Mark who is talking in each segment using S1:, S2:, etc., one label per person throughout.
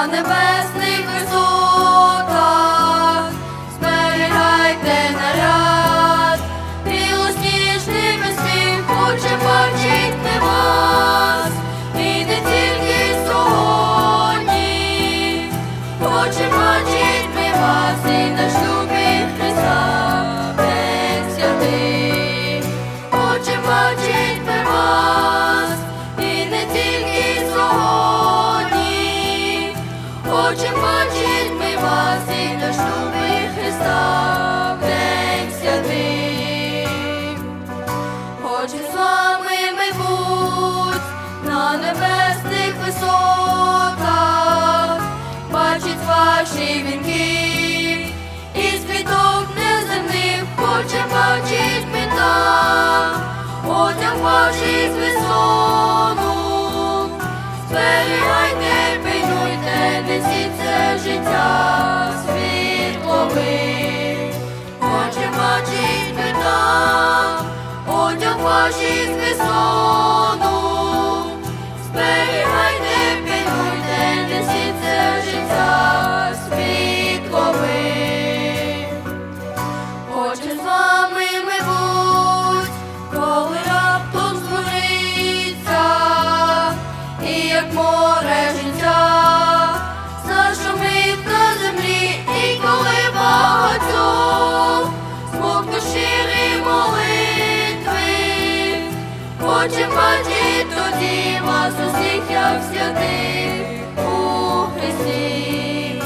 S1: на небесних висотах, зберігайте наряд, білосніжний безпів хоче бачить ми вас, і не тільки сьогодні, хоче бачить ми вас хоче бачить ми вас і на шлюбі Христа, День святий. Хоче з вами ми будь на небесних висотах, бачить ваші вінки, із квіток неземних хоче бачить ми там, одяг ваший з ваші з весону, зберігайте, пильнуйте, несіть це життя світловий. Хоче з вами ми коли раптом і як море життя, зашумить на землі, і коли багатьох смокну щирі очі паді, тоді вас усіх як святих у Христі,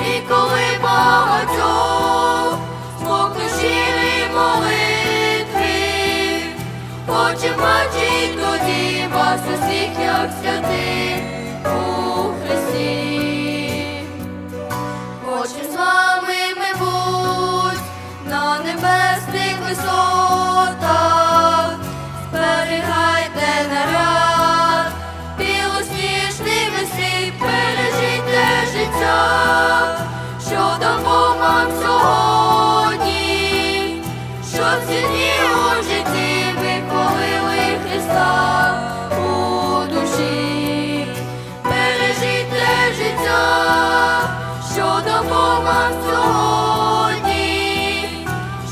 S1: і коли багатьох Бог душі молитви, очі паді, тоді вас усіх як святих у Христі, Хочем з вами ми будь на небесних висотах. Ці дні житті ми повили Христа у душі, бережіть життя, що допомог сьогодні,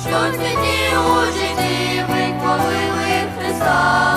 S1: що ці у житті ми Христа.